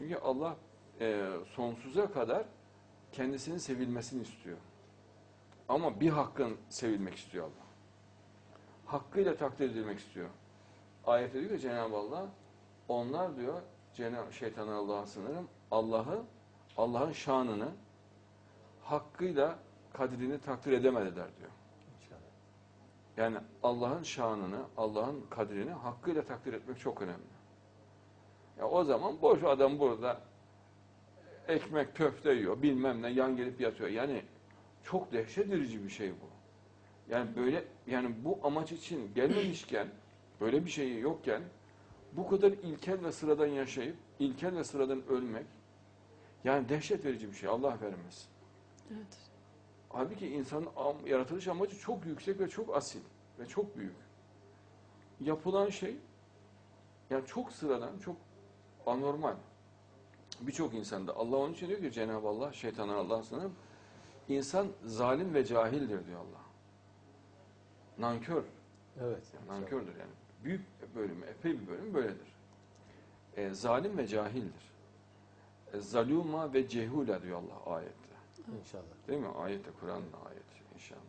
Çünkü Allah e, sonsuza kadar kendisinin sevilmesini istiyor. Ama bir hakkın sevilmek istiyor Allah. Hakkıyla takdir edilmek istiyor. Ayette diyor ki Cenab-ı Allah onlar diyor Cenab şeytanı Allah'a sınırım. Allah'ı Allah'ın şanını hakkıyla kadrini takdir edemediler diyor. İnşallah. Yani Allah'ın şanını, Allah'ın kadrini hakkıyla takdir etmek çok önemli. Ya o zaman boş adam burada ekmek köfte yiyor, bilmem ne yan gelip yatıyor. Yani çok dehşet verici bir şey bu. Yani böyle yani bu amaç için gelmemişken, böyle bir şey yokken bu kadar ilkel ve sıradan yaşayıp ilkel ve sıradan ölmek yani dehşet verici bir şey. Allah vermesin. Evet. Halbuki insanın yaratılış amacı çok yüksek ve çok asil ve çok büyük. Yapılan şey yani çok sıradan, çok anormal. Birçok insanda Allah onun için diyor ki Cenab-ı Allah şeytanın Allah'a sınırım insan zalim ve cahildir diyor Allah. Nankör, Evet. nankördür yani. Büyük bölümü, epey bir bölüm böyledir. E, zalim ve cahildir. E, zaluma ve cehula diyor Allah ayette. İnşallah. Değil mi? Ayette, Kur'an'ın ayeti inşallah.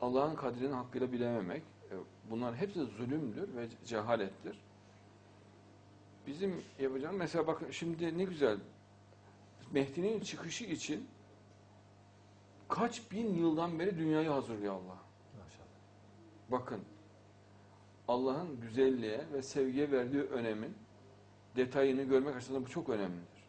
Allah'ın kadrini hakkıyla bilememek, e, bunlar hepsi zulümdür ve cehalettir. Bizim yapacağımız, mesela bakın şimdi ne güzel, Mehdi'nin çıkışı için kaç bin yıldan beri dünyayı hazırlıyor Allah. Maşallah. Bakın, Allah'ın güzelliğe ve sevgiye verdiği önemin detayını görmek açısından bu çok önemlidir.